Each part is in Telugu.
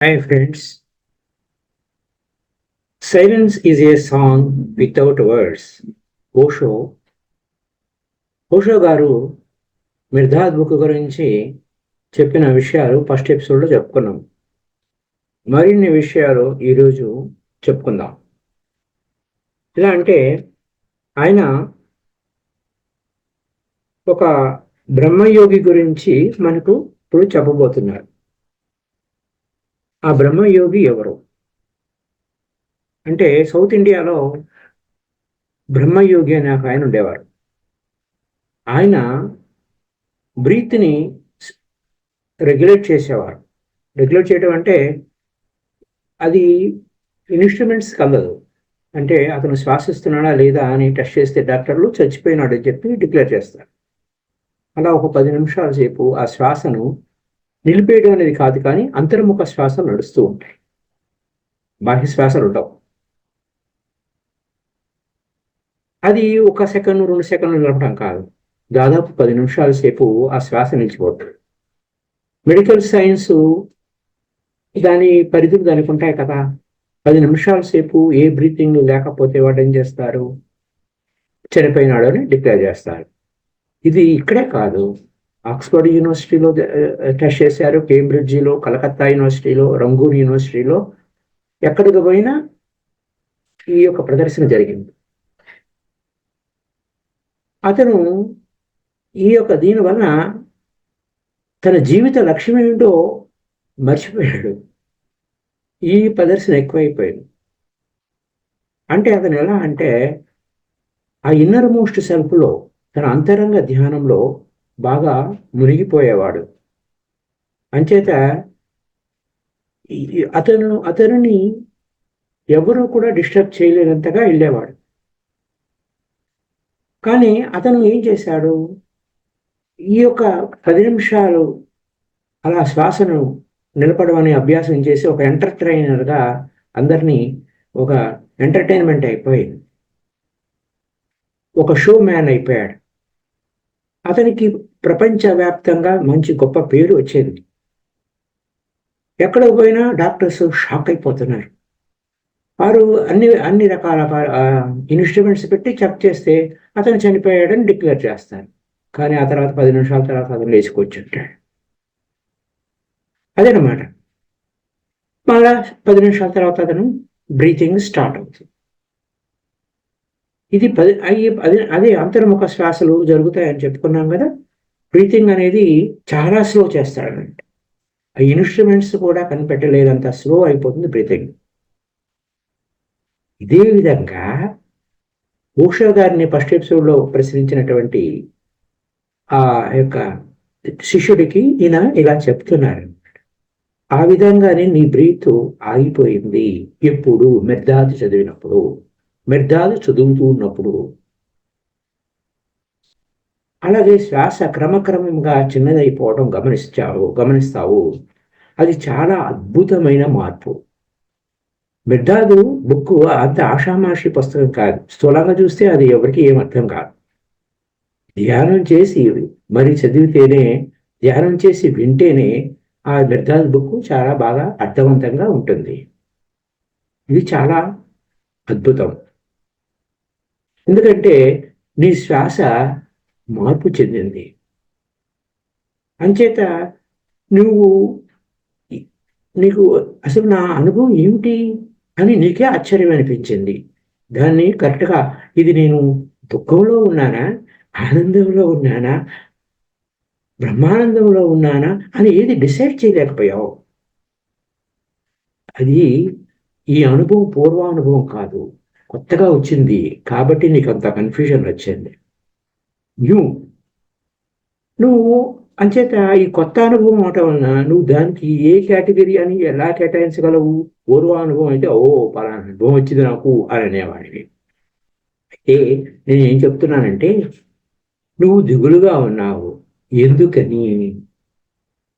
Hi friends. Silence is a song without words. Osho Osho గారు మిర్ధాద్ బుక్ గురించి చెప్పిన విషయాలు ఫస్ట్ ఎపిసోడ్లో చెప్పుకున్నాం మరిన్ని విషయాలు ఈరోజు చెప్పుకుందాం ఎలా అంటే ఆయన ఒక బ్రహ్మయోగి గురించి మనకు ఇప్పుడు చెప్పబోతున్నారు ఆ బ్రహ్మయోగి ఎవరు? అంటే సౌత్ ఇండియాలో బ్రహ్మయోగి అనే ఒక ఆయన ఉండేవారు. ఆయన బ్రీత్ని రెగ్యులేట్ చేసేవారు. రెగ్యులేట్ చేయడం అంటే అది ఇన్స్ట్రుమెంట్స్ కలదు. అంటే అతను శ్వాసిస్తున్నాడా లేదా అని టెస్ట్ చేస్తే డాక్టర్లు చచ్చిపోయినాడు అని చెప్పి డిక్లేర్ చేస్తారు. అలా ఒక పది నిమిషాల సేపు ఆ శ్వాసను నిలిపేయడం అనేది కాదు కానీ అంతర్ముఖ శ్వాసలు నడుస్తూ ఉంటాయి. బాహ్య శ్వాసలు ఉండవు. అది ఒక సెకండ్ రెండు సెకండ్లు నిలపడం కాదు. దాదాపు పది నిమిషాల సేపు ఆ శ్వాస నిలిచిపోతుంది. మెడికల్ సైన్స్ దాని పరిధులు దానికి ఉంటాయి కదా. పది నిమిషాల సేపు ఏ బ్రీతింగ్ లేకపోతే వాడు ఏం చేస్తారు? చనిపోయినాడు అని డిక్లేర్ చేస్తారు. ఇది ఇక్కడే కాదు. ఆక్స్ఫర్డ్ యూనివర్సిటీలో టెస్ట్ చేశారు కేంబ్రిడ్జిలో కలకత్తా యూనివర్సిటీలో రంగూన్ యూనివర్సిటీలో ఎక్కడికి పోయినా ఈ యొక్క ప్రదర్శన జరిగింది. అతను ఈ యొక్క దీనివల్ల తన జీవిత లక్ష్యం ఏమిటో మర్చిపోయాడు. ఈ ప్రదర్శన ఎక్కువైపోయింది. అంటే అతను ఎలా అంటే ఆ ఇన్నర్ మోస్ట్ సెల్ఫ్లో తన అంతరంగ ధ్యానంలో బాగా మునిగిపోయేవాడు అంచేత అతను అతనిని ఎవరూ కూడా డిస్టర్బ్ చేయలేనంతగా వెళ్ళేవాడు. కానీ అతను ఏం చేశాడు? ఈ యొక్క పది నిమిషాలు అలా శ్వాసను నిలపడం అనే అభ్యాసం చేసి ఒక ఎంటర్టైనర్గా అందరినీ ఒక ఎంటర్టైన్మెంట్ అయిపోయింది. ఒక షో మ్యాన్ అయిపోయాడు. అతనికి ప్రపంచవ్యాప్తంగా మంచి గొప్ప పేరు వచ్చింది. ఎక్కడ పోయినా డాక్టర్స్ షాక్ అయిపోతున్నారు. వారు అన్ని అన్ని రకాల ఇన్స్ట్రుమెంట్స్ పెట్టి చెక్ చేస్తే అతను చనిపోయాడని డిక్లేర్ చేస్తారు. కానీ ఆ తర్వాత పది నిమిషాల తర్వాత అతను లేచుకొచ్చుంటాడు. అదేనమాట మళ్ళా పది నిమిషాల తర్వాత అతను బ్రీతింగ్ స్టార్ట్ అవుతుంది. ఇది పది అవి అదే అదే అంతర్ముఖ శ్వాసలు జరుగుతాయని చెప్పుకున్నాం కదా. బ్రీతింగ్ అనేది చాలా స్లో చేస్తాడనంట ఆ ఇన్స్ట్రుమెంట్స్ కూడా కనిపెట్టలేనంత స్లో అయిపోతుంది బ్రీతింగ్. ఇదే విధంగా ఓషో గారిని ఫస్ట్ ఎపిసోడ్లో ప్రశ్నించినటువంటి ఆ యొక్క శిష్యుడికి ఈయన ఇలా చెప్తున్నారు. ఆ విధంగానే నీ బ్రీత్ ఆగిపోయింది. ఎప్పుడు మెర్దాది చదివినప్పుడు. మెర్దాలు చదువుతూ ఉన్నప్పుడు అలాగే శ్వాస క్రమక్రమంగా చిన్నదైపోవడం గమనించావు గమనిస్తావు. అది చాలా అద్భుతమైన మార్పు. మెడ్డాదు బుక్ అంత ఆషామాషి పుస్తకం కాదు. స్థూలంగా చూస్తే అది ఎవరికి ఏం అర్థం కాదు. ధ్యానం చేసి మరి చదివితేనే ధ్యానం చేసి వింటేనే ఆ మెడ్డాద్ బుక్ చాలా బాగా అర్థవంతంగా ఉంటుంది. ఇది చాలా అద్భుతం. ఎందుకంటే నీ శ్వాస మార్పు చెందింది. అంచేత నువ్వు నీకు అసలు నా అనుభవం ఏమిటి అని నీకే ఆశ్చర్యం అనిపించింది. దాన్ని కరెక్ట్గా ఇది నేను దుఃఖంలో ఉన్నానా ఆనందంలో ఉన్నానా బ్రహ్మానందంలో ఉన్నానా అని ఏది డిసైడ్ చేయలేకపోయావు. అది ఈ అనుభవం పూర్వానుభవం కాదు. కొత్తగా వచ్చింది కాబట్టి నీకు అంత కన్ఫ్యూజన్ వచ్చింది. న్యూ నువ్వు అంచేత ఈ కొత్త అనుభవం అవటం వలన నువ్వు దానికి ఏ కేటగిరీ అని ఎలా కేటాయించగలవు? పూర్వ అనుభవం అయితే ఓ పలానా అనుభవం వచ్చింది నాకు అని అనేవాడివి. అయితే నేను ఏం చెప్తున్నానంటే నువ్వు దిగులుగా ఉన్నావు. ఎందుకని?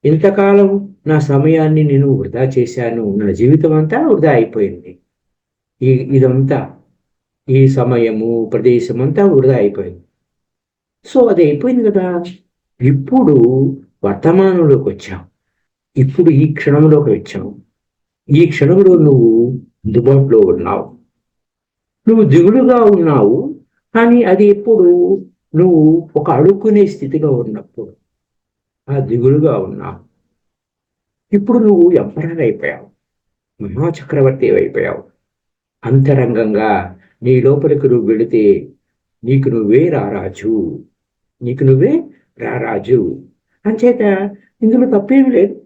ఇంతకాలం నా సమయాన్ని నేను వృధా చేశాను. నా జీవితం అంతా వృధా అయిపోయింది. ఇదంతా ఈ సమయము ప్రదేశం అంతా వృధా అయిపోయింది. సో అది అయిపోయింది కదా. ఇప్పుడు వర్తమానంలోకి వచ్చాం ఇప్పుడు ఈ క్షణంలోకి వచ్చాం ఈ క్షణంలో నువ్వు అందుబాటులో ఉన్నావు. నువ్వు దిగులుగా ఉన్నావు కానీ అది ఎప్పుడు నువ్వు ఒక అడుక్కునే స్థితిగా ఉన్నప్పుడు ఆ దిగులుగా ఉన్నావు. ఇప్పుడు నువ్వు ఎంపరర్ అయిపోయావు. మహాచక్రవర్తి అయిపోయావు. అంతరంగంగా నీ లోపలికి నువ్వు వెళితే నీకు నువ్వే రారాజు. నీకు నువ్వే రారాజు. అంచేత ఇందులో తప్పేమి లేదు.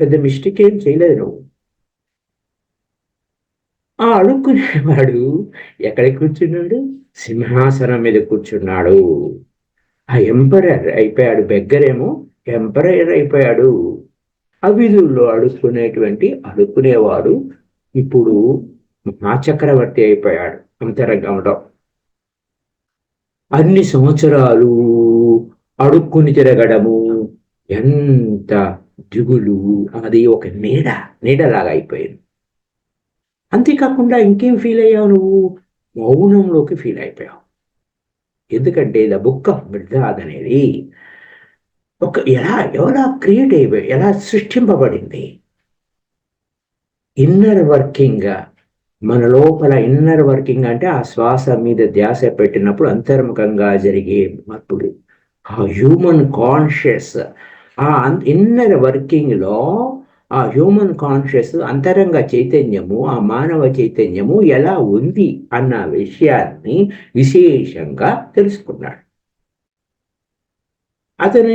పెద్ద మిస్టేక్ ఏం చేయలేదు నువ్వు. ఆ అడుక్కునేవాడు ఎక్కడికి కూర్చున్నాడు? సింహాసనం మీద కూర్చున్నాడు. ఆ ఎంపరర్ అయిపోయాడు బెగ్గరేమో ఎంపరర్ అయిపోయాడు. అవిధుల్లో అడుక్కునేటువంటి అడుక్కునేవాడు ఇప్పుడు మహాచక్రవర్తి అయిపోయాడు అంతరంగంలో. అన్ని సంవత్సరాలు అడుక్కుని తిరగడము ఎంత దిగులు అది ఒక నీడ నీడలాగా అయిపోయింది. అంతేకాకుండా ఇంకేం ఫీల్ అయ్యావు నువ్వు? మౌనంలోకి ఫీల్ అయిపోయావు. ఎందుకంటే ద బుక్ ఆఫ్ బిర్దాద్ అనేది ఒక ఎలా ఎలా క్రియేట్ అయిపోయి ఎలా సృష్టింపబడింది? ఇన్నర్ వర్కింగ్ మన లోపల ఇన్నర్ వర్కింగ్ అంటే ఆ శ్వాస మీద ధ్యాస పెట్టినప్పుడు అంతర్ముఖంగా జరిగే మార్పులు ఆ హ్యూమన్ కాన్షియస్ ఆ ఇన్నర్ వర్కింగ్లో ఆ హ్యూమన్ కాన్షియస్ అంతరంగ చైతన్యము ఆ మానవ చైతన్యము ఎలా ఉంది అన్న విషయాన్ని విశేషంగా తెలుసుకున్నాడు. అతను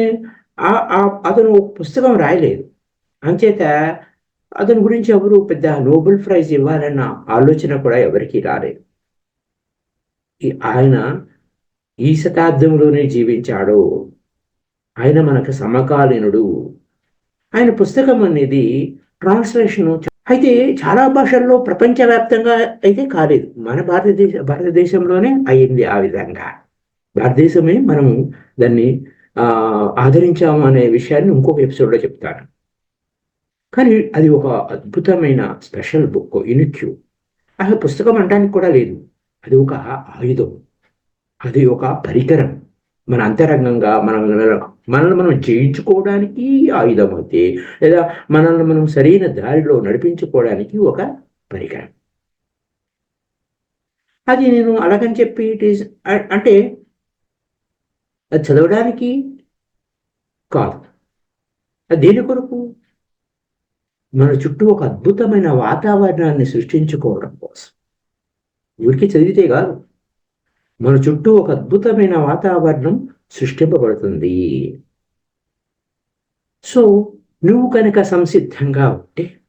అతను పుస్తకం రాయలేదు. అంచేత అతని గురించి ఎవరు పెద్ద నోబెల్ ప్రైజ్ ఇవ్వాలన్న ఆలోచన కూడా ఎవరికి రాలేదు. ఆయన ఈ శతాబ్దంలోనే జీవించాడు ఆయన మనకు సమకాలీనుడు. ఆయన పుస్తకం అనేది ట్రాన్స్లేషన్ అయితే చాలా భాషల్లో ప్రపంచవ్యాప్తంగా అయితే కాలేదు. మన భారతదేశ భారతదేశంలోనే అయింది ఆ విధంగా. భారతదేశమే మనము దాన్ని ఆదరించాము అనే విషయాన్ని ఇంకొక ఎపిసోడ్లో చెప్తాను. కానీ అది ఒక అద్భుతమైన స్పెషల్ బుక్ ఇనిక్యూ. అసలు పుస్తకం అనడానికి కూడా లేదు. అది ఒక ఆయుధం. అది ఒక పరికరం. మన అంతరంగంగా మనల్ని మనల్ని మనం జయించుకోవడానికి ఆయుధం అయితే లేదా మనల్ని మనం సరైన దారిలో నడిపించుకోవడానికి ఒక పరికరం. అది నేను అలాగని చెప్పి ఇట్ ఈస్ అంటే అది చదవడానికి కాదు. దేని కొరకు? మన చుట్టూ ఒక అద్భుతమైన వాతావరణాన్ని సృష్టించుకోవడం కోసం. ఊరికి చదివితే కాదు. మన చుట్టూ ఒక అద్భుతమైన వాతావరణం సృష్టింపబడుతుంది. సో నువ్వు కనుక సంసిద్ధంగా ఉంటే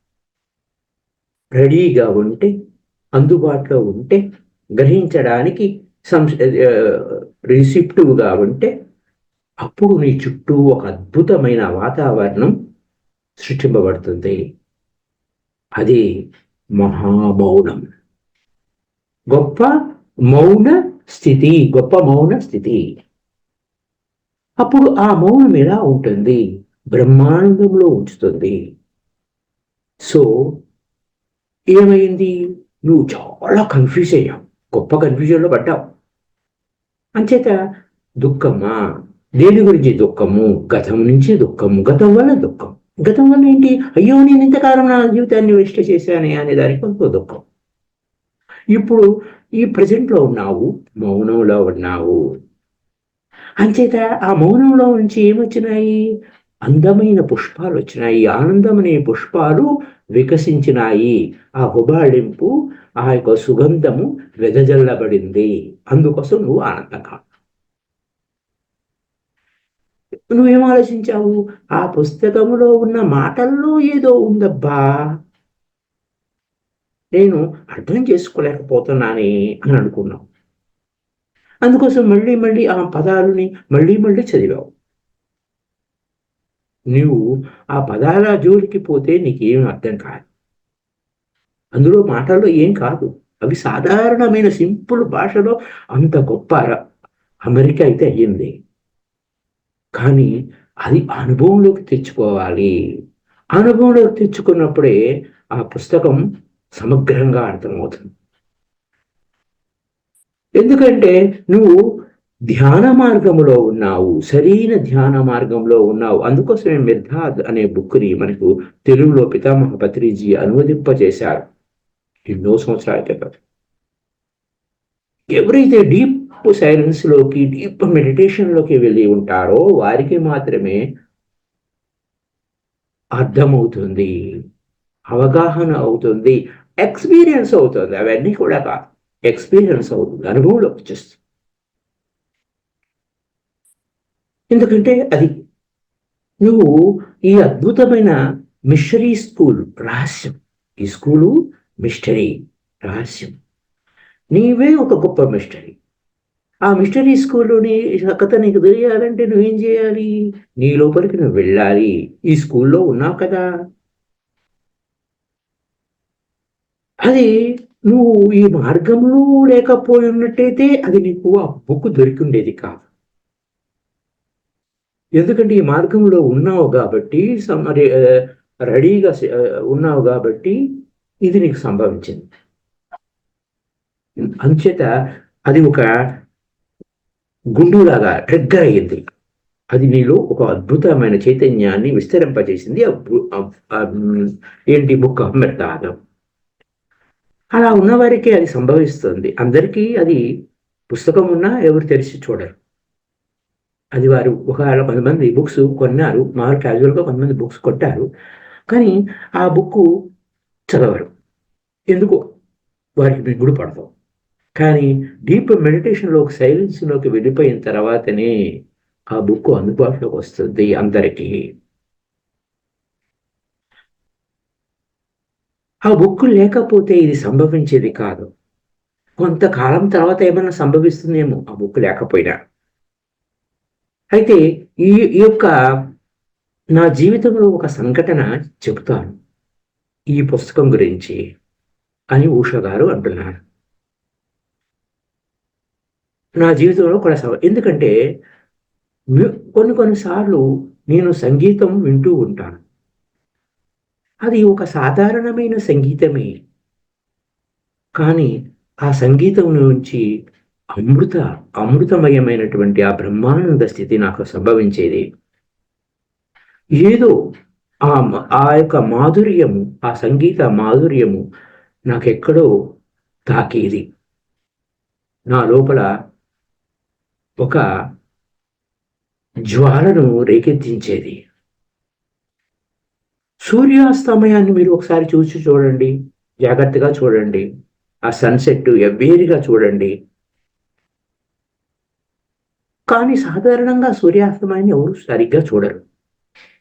రెడీగా ఉంటే అందుబాటులో ఉంటే గ్రహించడానికి సంస్ రిసిప్టివ్గా ఉంటే అప్పుడు నీ చుట్టూ ఒక అద్భుతమైన వాతావరణం సృష్టింపబడుతుంది. అది మహామౌనం. గొప్ప మౌన స్థితి గొప్ప మౌన స్థితి. అప్పుడు ఆ మౌనం ఎలా ఉంటుంది? బ్రహ్మాండంలో ఉంచుతుంది. సో ఏమైంది? నువ్వు చాలా కన్ఫ్యూజ్ అయ్యావు. గొప్ప కన్ఫ్యూజన్లో పడ్డావు. అంచేత దుఃఖమా? దేని గురించి దుఃఖము? గతం నుంచి దుఃఖము గతం వల్ల దుఃఖం. గతం వల్ల ఏంటి? అయ్యో నేను ఇంతకాలం నా జీవితాన్ని వేస్ట్ చేశానే అనే దానికి ఒక దుఃఖం. ఇప్పుడు ఈ ప్రజెంట్లో ఉన్నావు మౌనంలో ఉన్నావు. అంచేత ఆ మౌనంలో నుంచి ఏమొచ్చినాయి? అందమైన పుష్పాలు వచ్చినాయి. ఆనందం అనే పుష్పాలు వికసించినాయి. ఆ హుబాళింపు ఆ యొక్క సుగంధము వెదజల్లబడింది. అందుకోసం నువ్వు ఆనందంగా నువ్వేం ఆలోచించావు? ఆ పుస్తకంలో ఉన్న మాటల్లో ఏదో ఉందబ్బా. నేను అర్థం చేసుకోలేకపోతున్నానే అని అనుకున్నావు. అందుకోసం మళ్ళీ మళ్ళీ ఆ పదాలని మళ్ళీ మళ్ళీ చదివావు. నువ్వు ఆ పదాల జోలికి పోతే నీకేం అర్థం కాదు. అందులో మాటల్లో ఏం కాదు. అవి సాధారణమైన సింపుల్ భాషలో అంత గొప్ప అమెరికా అయితే అయ్యింది. కానీ అది అనుభవంలోకి తెచ్చుకోవాలి. అనుభవంలోకి తెచ్చుకున్నప్పుడే ఆ పుస్తకం సమగ్రంగా అర్థమవుతుంది. ఎందుకంటే నువ్వు ధ్యాన మార్గంలో ఉన్నావు సరైన ధ్యాన మార్గంలో ఉన్నావు. అందుకోసమే మిర్ధాద్ అనే బుక్ని మనకు తెలుగులో పితామహ పత్రిజీ అనువదింపజేశారు. ఎన్నో సంవత్సరాల క్రితం. ఎవరైతే డీప్ సైలెన్స్లోకి డీప్ మెడిటేషన్లోకి వెళ్ళి ఉంటారో వారికి మాత్రమే అర్థమవుతుంది అవగాహన అవుతుంది ఎక్స్పీరియన్స్ అవుతుంది. అవన్నీ కూడా కాదు ఎక్స్పీరియన్స్ అవుతుంది అనుభవంలోకి వచ్చేస్తుంది. ఎందుకంటే అది నువ్వు ఈ అద్భుతమైన మిషరీ స్కూల్ రహస్యం. ఈ స్కూలు మిస్టరీ రహస్యం. నీవే ఒక గొప్ప మిస్టరీ ఆ మిస్టరీ స్కూల్లోని కథ నీకు తెలియాలంటే నువ్వేం చేయాలి? నీ లోపలికి నువ్వు వెళ్ళాలి. ఈ స్కూల్లో ఉన్నావు కదా. అది నువ్వు ఈ మార్గంలో లేకపోయి ఉన్నట్టయితే అది నీకు ఆ బుక్ దొరికి ఉండేది కాదు. ఎందుకంటే ఈ మార్గంలో ఉన్నావు కాబట్టి మరి రెడీగా ఉన్నావు కాబట్టి ఇది నీకు సంభవించింది. అంచేత అది ఒక గుండులాగా ట్రిగ్గర్ అయ్యింది. అది నీలో ఒక అద్భుతమైన చైతన్యాన్ని విస్తరింపజేసింది. ఏంటి బుక్ అహ్మదాదం అలా ఉన్నవారికి అది సంభవిస్తుంది. అందరికీ అది పుస్తకం ఉన్నా ఎవరు తెలిసి చూడరు. అది వారు ఒకవేళ కొంతమంది బుక్స్ కొన్నారు మామూలు క్యాజువల్గా కొంతమంది బుక్స్ కొట్టారు కానీ ఆ బుక్ చదవరు. ఎందుకో? వారికి మిగుడు పడతాం కానీ డీప్ మెడిటేషన్లోకి సైలెన్స్లోకి వెళ్ళిపోయిన తర్వాతనే ఆ బుక్ అందుబాటులోకి వస్తుంది అందరికీ. ఆ బుక్ లేకపోతే ఇది సంభవించేది కాదు. కొంతకాలం తర్వాత ఏమైనా సంభవిస్తుందేమో ఆ బుక్ లేకపోయినా. అయితే ఈ యొక్క నా జీవితంలో ఒక సంఘటన చెబుతాను. ఈ పుస్తకం గురించి అని ఉష గారు అంటున్నారు. నా జీవితంలో కూడా ఎందుకంటే కొన్ని కొన్నిసార్లు నేను సంగీతం వింటూ ఉంటాను. అది ఒక సాధారణమైన సంగీతమే. కానీ ఆ సంగీతం నుంచి అమృత అమృతమయమైనటువంటి ఆ బ్రహ్మానంద స్థితి నాకు సంభవించేది. ఏదో ఆ ఆ యొక్క మాధుర్యము ఆ సంగీత మాధుర్యము నాకెక్కడో తాకేది. నా లోపల ఒక జ్వాలను రేకెత్తించేది. సూర్యాస్తమయాన్ని మీరు ఒకసారి చూసి చూడండి. జాగ్రత్తగా చూడండి. ఆ సన్సెట్ ఎవ్వేరిగా చూడండి. కానీ సాధారణంగా సూర్యాస్తమయాన్ని ఎవరు సరిగ్గా చూడరు.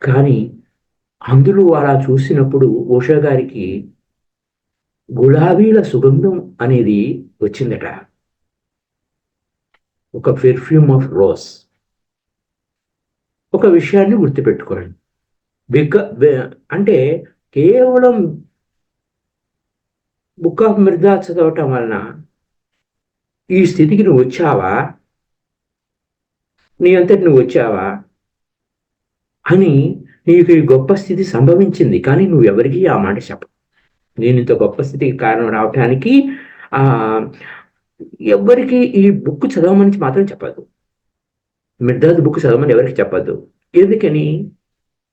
కానీ అందులో అలా చూసినప్పుడు ఉషా గారికి గులాబీల సుగంధం అనేది వచ్చిందట. ఒక పెర్ఫ్యూమ్ ఆఫ్ రోస్ ఒక విషయాన్ని గుర్తుపెట్టుకోండి బిక అంటే కేవలం బుక్ ఆఫ్ మిర్దా చదవటం వలన ఈ స్థితికి నువ్వు వచ్చావా? నీ అంతటి నువ్వు వచ్చావా? అని నీకు ఈ గొప్ప స్థితి సంభవించింది. కానీ నువ్వు ఎవరికి ఆ మాట చెప్ప నేను ఇంత గొప్ప స్థితికి కారణం రావటానికి ఆ ఎవరికి ఈ బుక్ చదవమని మాత్రం చెప్పదు. మిర్దాద్ బుక్ చదవమని ఎవరికి చెప్పద్దు ఎందుకని?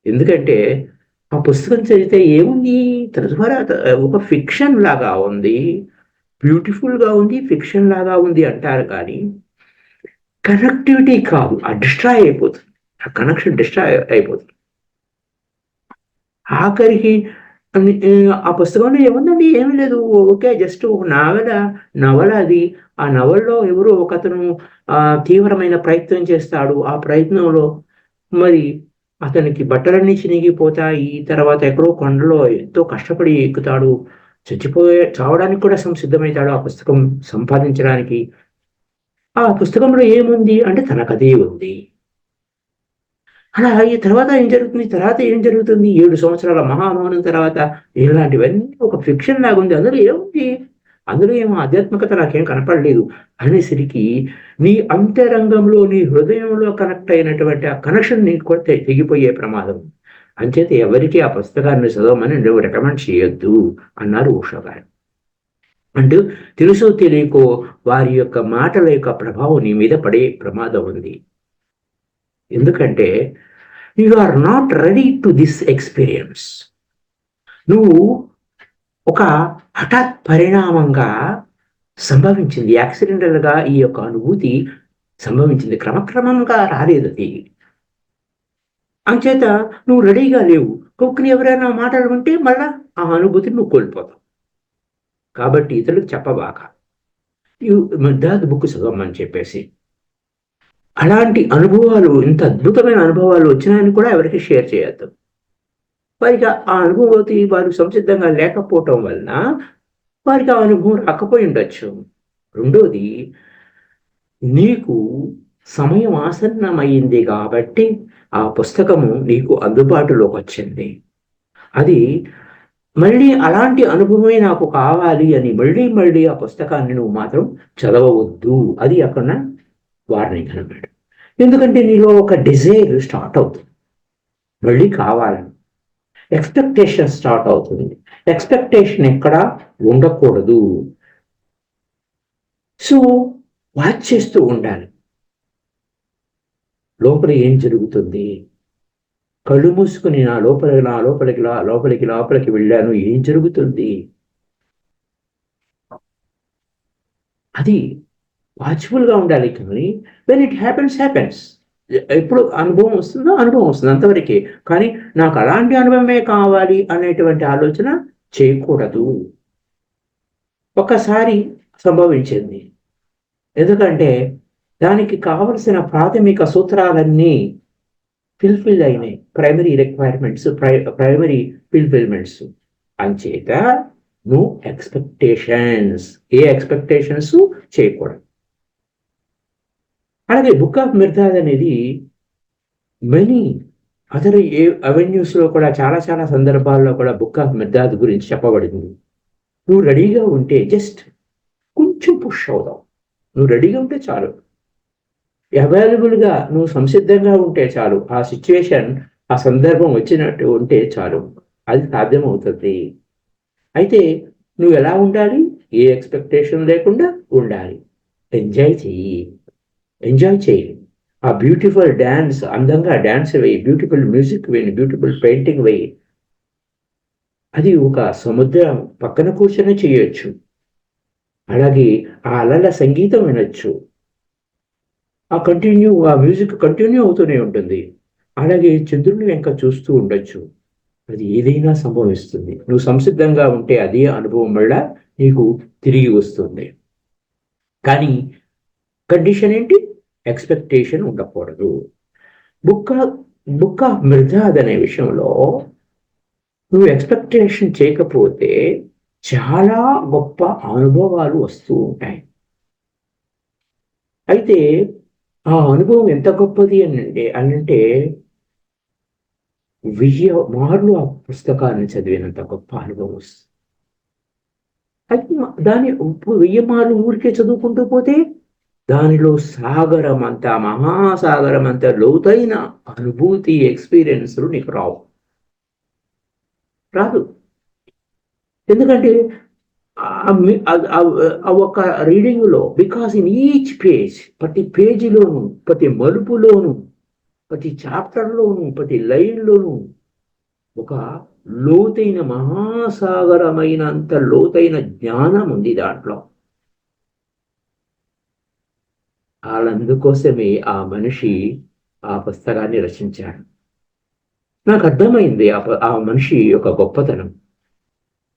ఎందుకంటే ఆ పుస్తకం చదివితే ఏముంది? తద్వారా ఒక ఫిక్షన్ లాగా ఉంది. బ్యూటిఫుల్గా ఉంది ఫిక్షన్ లాగా ఉంది అంటారు కానీ కనెక్టివిటీ కాదు. ఆ డిస్ట్రాయ్ అయిపోతుంది. ఆ కనెక్షన్ డిస్ట్రాయ్ అయిపోతుంది. ఆఖరికి ఆ పుస్తకంలో ఏముందండి? ఏమి లేదు. ఓకే జస్ట్ ఒక నవల నవల అది. ఆ నవల్లో ఎవరో ఒకతను తీవ్రమైన ప్రయత్నం చేస్తాడు. ఆ ప్రయత్నంలో మరి అతనికి బట్టలన్నీ చినిగిపోతాయి. తర్వాత ఎక్కడో కొండలో ఎంతో కష్టపడి ఎక్కుతాడు. చచ్చిపోయే చావడానికి కూడా సిద్ధమవుతాడు ఆ పుస్తకం సంపాదించడానికి. ఆ పుస్తకంలో ఏముంది? అంటే తన కథే ఉంది. అలా ఈ తర్వాత ఏం జరుగుతుంది? తర్వాత ఏం జరుగుతుంది? ఏడు సంవత్సరాల మహామౌనం తర్వాత ఇలాంటివన్నీ ఒక ఫిక్షన్ లాగా ఉంది. అందులో ఏముంది? అందులో ఏమో ఆధ్యాత్మికత నాకేం కనపడలేదు. అనేసరికి నీ అంతరంగంలో నీ హృదయంలో కనెక్ట్ అయినటువంటి ఆ కనెక్షన్ నీకు కూడా తెగిపోయే ప్రమాదం. అంచేత ఎవరికి ఆ పుస్తకాన్ని చదవమని నువ్వు రికమెండ్ చేయొద్దు అన్నారు ఉషా గారు. అంటూ తెలుసో తెలియకో వారి యొక్క మాటల యొక్క ప్రభావం నీ మీద పడే ప్రమాదం ఉంది. ఎందుకంటే you are not ready to this experience నువ్వు ఒక హఠాత్ పరిణామంగా సంభవించింది. యాక్సిడెంటల్గా ఈ యొక్క అనుభూతి సంభవించింది. క్రమక్రమంగా రాలేదు అది. అంచేత నువ్వు రెడీగా లేవు. కుక్ని ఎవరైనా మాట్లాడుకుంటే మళ్ళా ఆ అనుభూతిని నువ్వు కోల్పోతావు. కాబట్టి ఇతరులకు చెప్పబాక. దాని బుక్ చదవమని చెప్పేసి అలాంటి అనుభవాలు ఇంత అద్భుతమైన అనుభవాలు వచ్చినాయని కూడా ఎవరికి షేర్ చేయొద్దు. వారికి ఆ అనుభూతి వారు సంసిద్ధంగా లేకపోవటం వలన వారికి ఆ అనుభవం రాకపోయి ఉండొచ్చు. రెండోది నీకు సమయం ఆసన్నమైంది కాబట్టి ఆ పుస్తకము నీకు అందుబాటులోకి వచ్చింది. అది మళ్ళీ అలాంటి అనుభవమే నాకు కావాలి అని మళ్ళీ మళ్ళీ ఆ పుస్తకాన్ని నువ్వు మాత్రం చదవవద్దు. అది అక్కడ వార్నింగ్ అనమాట ఎందుకంటే నీలో ఒక డిజైర్ స్టార్ట్ అవుతుంది. మళ్ళీ కావాలని. ఎక్స్పెక్టేషన్ స్టార్ట్ అవుతుంది. ఎక్స్పెక్టేషన్ ఎక్కడ? ఉండకూడదు. సో వాచ్ చేస్తూ ఉండాలి. లోపల ఏం జరుగుతుంది? కళ్ళు మూసుకుని నా లోపలికి నా లోపలికి లోపలికి లోపలికి వెళ్ళాను. ఏం జరుగుతుంది? అది వాచ్ఫుల్గా ఉండాలి కానీ వెన్ ఇట్ హ్యాపెన్స్ హ్యాపెన్స్ ఎప్పుడు అనుభవం వస్తుందో అనుభవం వస్తుంది అంతవరకే. కానీ నాకు అలాంటి అనుభవమే కావాలి అనేటువంటి ఆలోచన చేయకూడదు. ఒకసారి సంభవించింది. ఎందుకంటే దానికి కావలసిన ప్రాథమిక సూత్రాలన్నీ ఫిల్ఫిల్ అయినాయి. ప్రైమరీ రిక్వైర్మెంట్స్ ప్రై ప్రైమరీ ఫిల్ఫిల్మెంట్స్ అంచేత నో ఎక్స్పెక్టేషన్స్ ఏ ఎక్స్పెక్టేషన్స్ చేయకూడదు. అలాగే బుక్ ఆఫ్ మిర్దాద్ అనేది మెనీ అదర్ ఏ అవెన్యూస్లో కూడా చాలా చాలా సందర్భాల్లో కూడా బుక్ ఆఫ్ మిర్దాద్ గురించి చెప్పబడింది. నువ్వు రెడీగా ఉంటే జస్ట్ కొంచెం పుష్ అవుదాం నువ్వు రెడీగా ఉంటే చాలు. అవైలబుల్గా నువ్వు సంసిద్ధంగా ఉంటే చాలు. ఆ సిచ్యువేషన్ ఆ సందర్భం వచ్చినట్టు ఉంటే చాలు. అది సాధ్యమవుతుంది. అయితే నువ్వు ఎలా ఉండాలి? ఏ ఎక్స్పెక్టేషన్ లేకుండా ఉండాలి. ఎంజాయ్ చెయ్యి. ఎంజాయ్ చేయి. ఆ బ్యూటిఫుల్ డ్యాన్స్ అందంగా డ్యాన్స్ వేయి. బ్యూటిఫుల్ మ్యూజిక్ వేయి. బ్యూటిఫుల్ పెయింటింగ్ వేయి. అది ఒక సముద్రం పక్కన కూర్చొని చేయొచ్చు. అలాగే ఆ అలల సంగీతం వినొచ్చు. ఆ కంటిన్యూ ఆ మ్యూజిక్ కంటిన్యూ అవుతూనే ఉంటుంది. అలాగే చంద్రుని వెంక చూస్తూ ఉండొచ్చు. అది ఏదైనా సంభవిస్తుంది. నువ్వు సంసిద్ధంగా ఉంటే అదే అనుభవం వల్ల నీకు తిరిగి వస్తుంది. కానీ కండిషన్ ఏంటి? ఎక్స్పెక్టేషన్ ఉండకూడదు. బుక్ బుక్ ఆఫ్ మిర్జాద్ అనే విషయంలో నువ్వు ఎక్స్పెక్టేషన్ చేయకపోతే చాలా గొప్ప అనుభవాలు వస్తూ ఉంటాయి. అయితే ఆ అనుభవం ఎంత గొప్పది అని అంటే వెయ్యి మార్లు ఆ పుస్తకాన్ని చదివినంత గొప్ప అనుభవం వస్తుంది. అది దాని వెయ్యి మార్లు ఊరికే చదువుకుంటూ పోతే దానిలో సాగరం అంత మహాసాగరం అంత లోతైన అనుభూతి ఎక్స్పీరియన్స్లు నీకు రావు. రాదు. ఎందుకంటే ఒక రీడింగ్లో బికాస్ ఇన్ ఈచ్ పేజ్ ప్రతి పేజీలోను ప్రతి మలుపులోను ప్రతి చాప్టర్లోను ప్రతి లైన్లోను ఒక లోతైన మహాసాగరమైనంత లోతైన జ్ఞానం ఉంది దాంట్లో. వాళ్ళందుకోసమే ఆ మనిషి ఆ పుస్తకాన్ని రచించాడు. నాకు అర్థమైంది ఆ మనిషి యొక్క గొప్పతనం.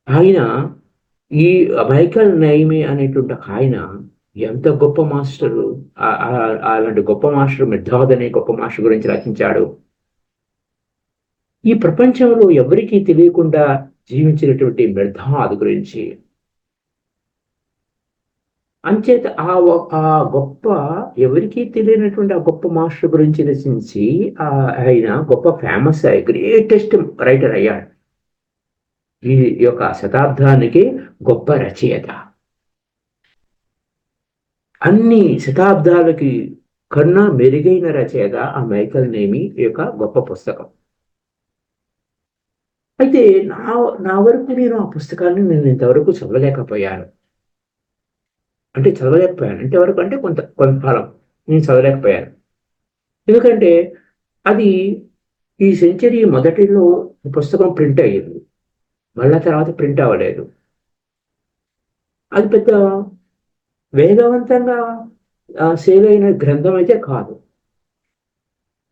ఆయన ఈ మైకల్ నైమే అనేటువంటి ఆయన ఎంత గొప్ప మాస్టరు అలాంటి గొప్ప మాస్టర్ మిర్ధాద్ అనే గొప్ప మాస్టర్ గురించి రచించాడు. ఈ ప్రపంచంలో ఎవరికీ తెలియకుండా జీవించినటువంటి మిర్ధాద్ గురించి అంచేత ఆ ఆ గొప్ప ఎవరికీ తెలియనటువంటి ఆ గొప్ప మాస్టర్ గురించి రచించి ఆయన గొప్ప ఫేమస్ అయ్యి గ్రేటెస్ట్ రైటర్ అయ్యాడు. ఈ యొక్క శతాబ్దానికి గొప్ప రచయిత. అన్ని శతాబ్దాలకి కన్నా మెరుగైన రచయిత ఆ మైకల్ నేమి యొక్క గొప్ప పుస్తకం. అయితే నా నా వరకు నేను ఆ పుస్తకాన్ని నేను ఇంతవరకు చదవలేకపోయాను. అంటే చదవలేకపోయాను. అంటే వరకు అంటే కొంత కొంతకాలం నేను చదవలేకపోయాను. ఎందుకంటే అది ఈ సెంచరీ మొదటిలో పుస్తకం ప్రింట్ అయ్యింది. మళ్ళా తర్వాత ప్రింట్ అవ్వలేదు. అది పెద్ద వేగవంతంగా సేల్ అయిన గ్రంథం అయితే కాదు.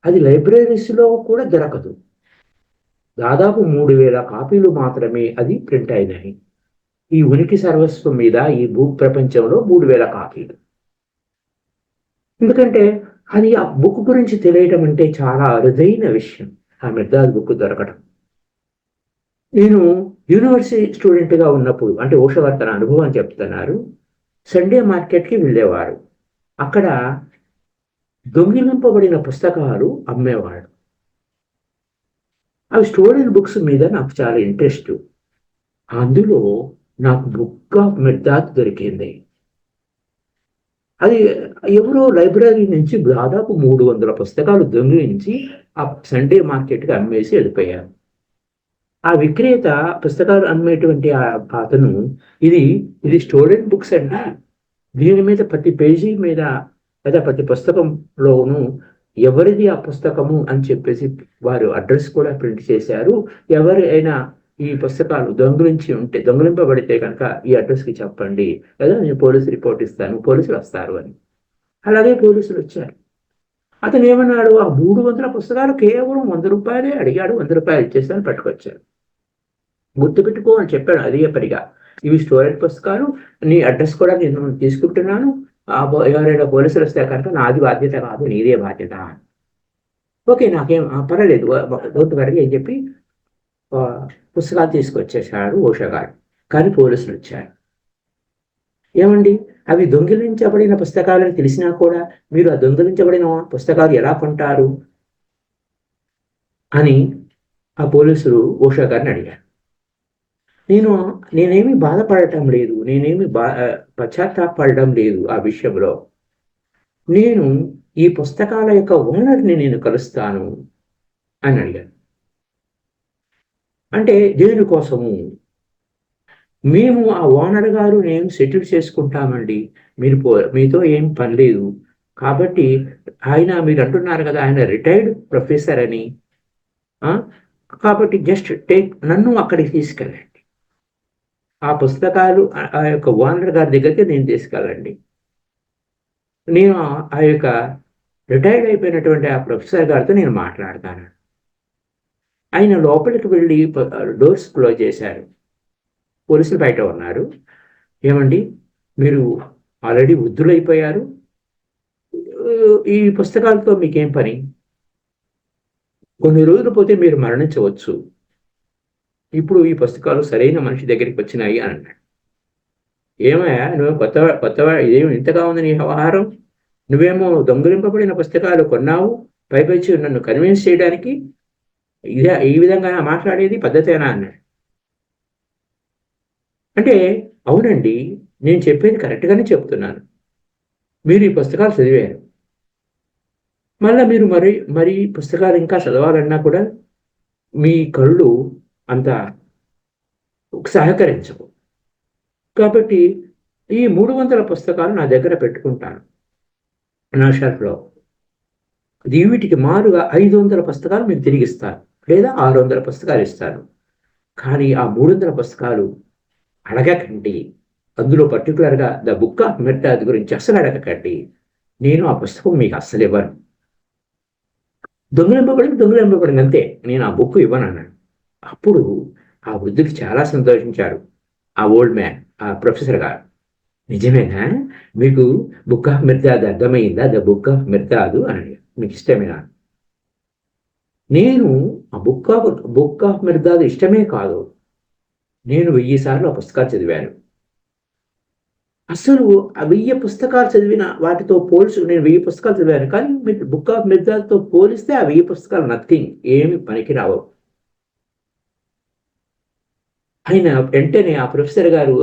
అది లైబ్రరీస్లో కూడా దొరకదు. దాదాపు మూడు వేల కాపీలు మాత్రమే అది ప్రింట్ అయినాయి. ఈ ఉనికి సర్వస్వం మీద ఈ భూ ప్రపంచంలో మూడు వేల కాపీలు. ఎందుకంటే అది ఆ బుక్ గురించి తెలియటం అంటే చాలా అరుదైన విషయం. ఆ మెద్దాద్ బుక్ దొరకటం. నేను యూనివర్సిటీ స్టూడెంట్గా ఉన్నప్పుడు అంటే ఓషవర్తన అనుభవం చెప్తున్నారు. సండే మార్కెట్కి వెళ్ళేవారు. అక్కడ దొంగిలింపబడిన పుస్తకాలు అమ్మేవాడు అవి స్టోరీ బుక్స్ మీద నాకు చాలా ఇంట్రెస్ట్. అందులో నాకు బుక్ ఆఫ్ మిర్దాత్ దొరికింది. అది ఎవరో లైబ్రరీ నుంచి దాదాపు మూడు వందల పుస్తకాలు దొంగిలించి ఆ సండే మార్కెట్కి అమ్మేసి వెళ్ళిపోయారు. ఆ విక్రేత పుస్తకాలు అమ్మేటువంటి అతను ఇది ఇది స్టూడెంట్ బుక్స్ అండి. దీని మీద ప్రతి పేజీ మీద లేదా ప్రతి పుస్తకంలోనూ ఎవరిది ఆ పుస్తకము అని చెప్పేసి వారు అడ్రస్ కూడా ప్రింట్ చేశారు. ఎవరైనా ఈ పుస్తకాలు దొంగిలించి ఉంటే దొంగిలింపబడితే కనుక ఈ అడ్రస్కి చెప్పండి. లేదా నేను పోలీసు రిపోర్ట్ ఇస్తాను పోలీసులు వస్తారు అని. అలాగే పోలీసులు వచ్చారు. అతను ఏమన్నాడు? ఆ మూడు వందల పుస్తకాలు కేవలం వంద రూపాయలే అడిగాడు వంద రూపాయలు ఇచ్చేస్తాను పట్టుకొచ్చారు. గుర్తుపెట్టుకో అని చెప్పాడు అదే పడిగా ఇవి స్టోరేజ్ పుస్తకాలు నీ అడ్రస్ కూడా నేను తీసుకుంటున్నాను. ఎవరైనా పోలీసులు వస్తే కనుక నాది బాధ్యత కాదు నీదే బాధ్యత ఓకే నాకేం పర్వాలేదు. డోంట్ వరకు అని చెప్పి పుస్తకాలు తీసుకొచ్చేసాడు ఓషగాడు కానీ పోలీసులు వచ్చారు. ఏమండి? అవి దొంగిలించబడిన పుస్తకాలని తెలిసినా కూడా మీరు ఆ దొంగిలించబడిన పుస్తకాలు ఎలా కొంటారు? అని ఆ పోలీసులు ఓషా గారిని అడిగారు. నేను నేనేమి బాధపడటం లేదు. నేనేమి బా పశ్చాత్తాపడడం లేదు ఆ విషయంలో. నేను ఈ పుస్తకాల యొక్క ఓనర్ని నేను కలుస్తాను అని అడిగాను అంటే దేనికోసము మేము ఆ ఓనర్ గారు నేను సెటిల్ చేసుకుంటామండి. మీరు పో మీతో ఏం పని లేదు. కాబట్టి ఆయన మీరు అంటున్నారు కదా ఆయన రిటైర్డ్ ప్రొఫెసర్ అని. కాబట్టి జస్ట్ టేక్ నన్ను అక్కడికి తీసుకెళ్ళండి. ఆ పుస్తకాలు ఆ యొక్క ఓనర్ గారి దగ్గరికి నేను తీసుకెళ్ళండి. నేను ఆ యొక్క రిటైర్డ్ అయిపోయినటువంటి ఆ ప్రొఫెసర్ గారితో నేను మాట్లాడతాను ఆయన లోపలికి వెళ్ళి డోర్స్ క్లోజ్ చేశారు. పోలీసులు బయట ఉన్నారు. ఏమండి? మీరు ఆల్రెడీ వృద్ధులైపోయారు. ఈ పుస్తకాలతో మీకేం పని? కొన్ని రోజులు పోతే మీరు మరణించవచ్చు. ఇప్పుడు ఈ పుస్తకాలు సరైన మనిషి దగ్గరికి వచ్చినాయి అని అన్నాడు. ఏమయ్యా నువ్వు కొత్త కొత్తవా? ఇదేమి ఇంతగా ఉంది నీ వ్యవహారం? నువ్వేమో దొంగలింపబడిన పుస్తకాలు కొన్నావు? పైపచ్చి నన్ను కన్విన్స్ చేయడానికి ఇదే ఈ విధంగా మాట్లాడేది పద్ధతేనా అన్నాడు. అంటే అవునండి నేను చెప్పేది కరెక్ట్గానే చెప్తున్నాను. మీరు ఈ పుస్తకాలు చదివారు. మళ్ళీ మీరు మరి మరి పుస్తకాలు ఇంకా చదవాలన్నా కూడా మీ కళ్ళు అంత సహకరించవు. కాబట్టి ఈ మూడు వందల పుస్తకాలు నా దగ్గర పెట్టుకుంటాను. నా షర్ట్లో వీటికి మారుగా ఐదు వందల పుస్తకాలు మీకు తిరిగిస్తాను. లేదా ఆరు వందల పుస్తకాలు ఇస్తాను. కానీ ఆ మూడు వందల పుస్తకాలు అడగకండి. అందులో పర్టికులర్గా ద బుక్ ఆఫ్ మెట్టాద్ గురించి అసలు అడగకండి. నేను ఆ పుస్తకం మీకు అస్సలు ఇవ్వను. దొంగలింపబడింది దొంగలింపబడింది అంతే. నేను ఆ బుక్ ఇవ్వను అన్నాను అప్పుడు ఆ వృద్ధుడు చాలా సంతోషించారు. ఆ ఓల్డ్ మ్యాన్ ఆ ప్రొఫెసర్ గారు. నిజమేనా? మీకు బుక్ ఆఫ్ మిర్దాద్ అర్థమైందా? ద బుక్ ఆఫ్ మిర్దాదు అని. మీకు ఇష్టమేనా? నేను ఆ book of book of Mirdad ఇష్టమే కాదు. నేను వెయ్యి సార్లు ఆ పుస్తకాలు చదివాను. అసలు ఆ వెయ్యి పుస్తకాలు చదివిన వాటితో పోల్చు నేను వెయ్యి పుస్తకాలు చదివాను. కానీ బుక్ ఆఫ్ మిర్దాద్తో పోలిస్తే ఆ వెయ్యి పుస్తకాలు నథింగ్ ఏమి పనికి రావు ఆయన వెంటనే ఆ ప్రొఫెసర్ గారు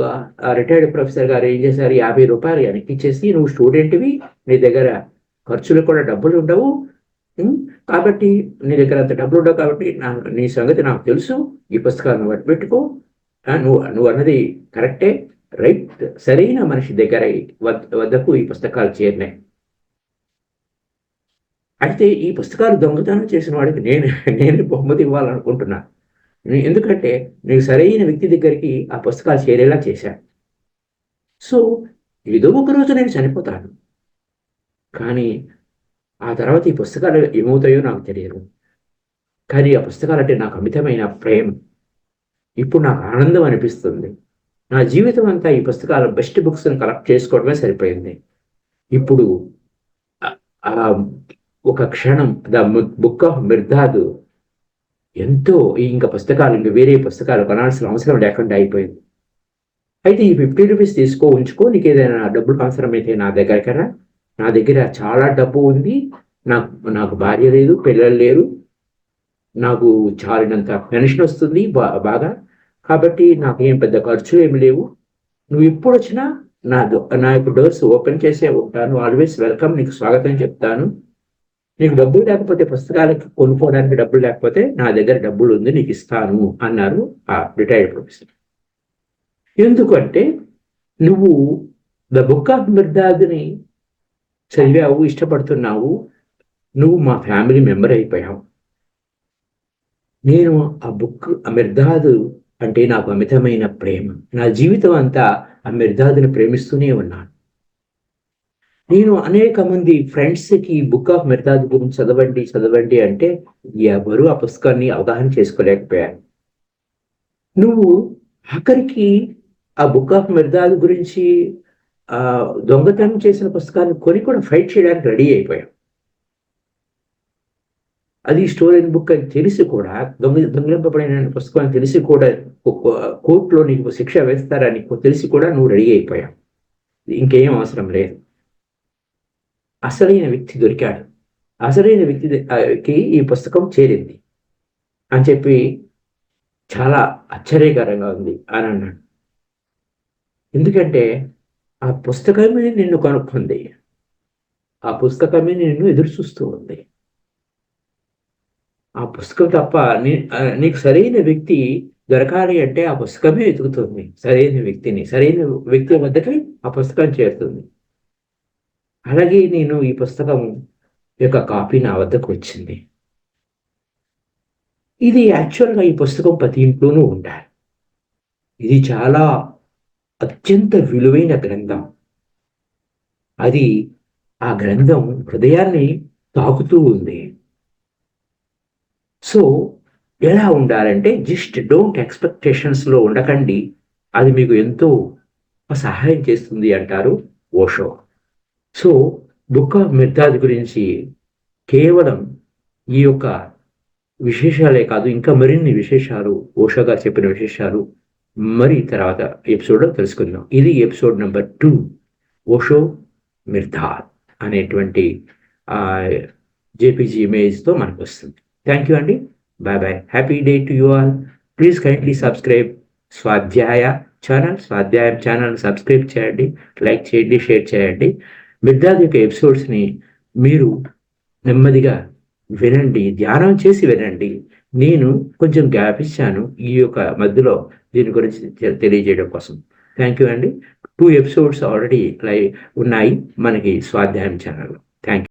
ఆ రిటైర్డ్ ప్రొఫెసర్ గారు ఏం చేశారు? యాభై రూపాయలు వెనక్కిచ్చేసి నువ్వు స్టూడెంట్వి నీ దగ్గర ఖర్చులు కూడా డబ్బులు ఉండవు. కాబట్టి నీ దగ్గర అంత డబ్బులు ఉండవు కాబట్టి నా నీ సంగతి నాకు తెలుసు. ఈ పుస్తకాలను బట్టి పెట్టుకో. నువ్వు నువ్వు అన్నది కరెక్టే. రైట్ సరైన మనిషి దగ్గర వద్దకు ఈ పుస్తకాలు చేరినాయి. అయితే ఈ పుస్తకాలు దొంగతనం చేసిన వాడికి నేను నేను బహుమతి ఇవ్వాలనుకుంటున్నా. ఎందుకంటే నేను సరైన వ్యక్తి దగ్గరికి ఆ పుస్తకాలు చేరేలా చేశాను సో ఏదో ఒక రోజు నేను చనిపోతాను. కానీ ఆ తర్వాత ఈ పుస్తకాలు ఏమవుతాయో నాకు తెలియదు. కానీ ఆ పుస్తకాలు అంటే నాకు అమితమైన ప్రేమ. ఇప్పుడు నాకు ఆనందం అనిపిస్తుంది. నా జీవితం అంతా ఈ పుస్తకాల బెస్ట్ బుక్స్ని కలెక్ట్ చేసుకోవడమే సరిపోయింది. ఇప్పుడు ఒక క్షణం ద బుక్ ఆఫ్ మిర్దాదు ఎంతో ఇంకా పుస్తకాలు ఇంకా వేరే పుస్తకాలు కొనాల్సిన అవసరం లేకుండా అయిపోయింది. అయితే ఈ ఫిఫ్టీ రూపీస్ తీసుకో ఉంచుకో నీకు ఏదైనా డబ్బులు అవసరం అయితే నా దగ్గర నా దగ్గర చాలా డబ్బు ఉంది. నాకు నాకు భార్య లేదు పిల్లలు లేరు. నాకు చాలినంత పెన్షన్ వస్తుంది బాగా. కాబట్టి నాకు ఏం పెద్ద ఖర్చులు ఏమి లేవు. నువ్వు ఎప్పుడు వచ్చినా నా నా యొక్క డోర్స్ ఓపెన్ చేసే ఉంటాను. Always welcome. నీకు స్వాగతం చెప్తాను. నీకు డబ్బులు లేకపోతే పుస్తకాలకి కొనుక్కోవడానికి డబ్బులు లేకపోతే నా దగ్గర డబ్బులు ఉంది నీకు ఇస్తాను అన్నారు ఆ రిటైర్డ్ ప్రొఫెసర్ ఎందుకంటే నువ్వు ద బుక్ ఆఫ్ మిర్దాద్ని చదివావు ఇష్టపడుతున్నావు నువ్వు మా ఫ్యామిలీ మెంబర్ అయిపోయావు. నేను ఆ బుక్ అమిర్దాదు అంటే నాకు అమితమైన ప్రేమ. నా జీవితం అంతా ఆ మిర్దాదుని ప్రేమిస్తూనే ఉన్నాను. నేను అనేక మంది ఫ్రెండ్స్కి బుక్ ఆఫ్ మిర్దాద్ గురించి చదవండి చదవండి అంటే ఎవరు ఆ పుస్తకాన్ని అవగాహన చేసుకోలేకపోయాను నువ్వు ఆఖరికి ఆ బుక్ ఆఫ్ మిర్దాద్ గురించి దొంగతనం చేసిన పుస్తకాన్ని కొని కూడా ఫైట్ చేయడానికి రెడీ అయిపోయాం. అది స్టోరీ బుక్ అని తెలిసి కూడా దొంగ దొంగిలింపబడిన పుస్తకం అని తెలిసి కూడా కోర్టులో నీకు శిక్ష వేస్తారని తెలిసి కూడా నువ్వు రెడీ అయిపోయావు. ఇంకేం అవసరం లేదు. అసలైన వ్యక్తి దొరికాడు. అసలైన వ్యక్తికి ఈ పుస్తకం చేరింది. అని చెప్పి చాలా ఆశ్చర్యకరంగా ఉంది అని అన్నాడు. ఎందుకంటే ఆ పుస్తకమే నిన్ను కనుక్కుంది. ఆ పుస్తకమే నిన్ను ఎదురు చూస్తూ ఉంది. ఆ పుస్తకం తప్ప నీకు సరైన వ్యక్తి దొరకాలి అంటే ఆ పుస్తకమే ఎదుగుతుంది. సరైన వ్యక్తిని సరైన వ్యక్తి వద్దకి ఆ పుస్తకం చేరుతుంది. అలాగే నేను ఈ పుస్తకం యొక్క కాపీ నా వద్దకు వచ్చింది. ఇది యాక్చువల్గా ఈ పుస్తకం ప్రతి ఇంట్లోనూ ఉండాలి. ఇది చాలా అత్యంత విలువైన గ్రంథం. అది ఆ గ్రంథం హృదయాన్ని తాకుతూ ఉంది. సో ఎలా ఉండాలంటే జస్ట్ డోంట్ ఎక్స్పెక్టేషన్స్లో ఉండకండి. అది మీకు ఎంతో సహాయం చేస్తుంది అంటారు ఓషో. సో దుఃఖ మిర్దాది గురించి కేవలం ఈ యొక్క విశేషాలే కాదు ఇంకా మరిన్ని విశేషాలు ఓషో గారు చెప్పిన విశేషాలు మరి తర్వాత ఎపిసోడ్లో తెలుసుకుందాం. ఇది episode number two Osho Mirdad అనేటువంటి జేపీజీ ఇమేజ్తో మనకు వస్తుంది థ్యాంక్ యూ అండి. Bye bye. Happy day to you all. Please kindly subscribe Swadhyaya channel. Swadhyayam channel subscribe చేయండి. లైక్ చేయండి షేర్ చేయండి. మిర్దాద్ యొక్క ఎపిసోడ్స్ని మీరు నెమ్మదిగా వినండి ధ్యానం చేసి వినండి. నేను కొంచెం గ్యాప్ ఇచ్చాను. ఈ యొక్క మధ్యలో దీని గురించి తెలియజేయడం కోసం. థ్యాంక్ యూ అండి. టూ ఎపిసోడ్స్ ఆల్రెడీ లై ఉన్నాయి మనకి స్వాధ్యాయం ఛానల్లో. Thank you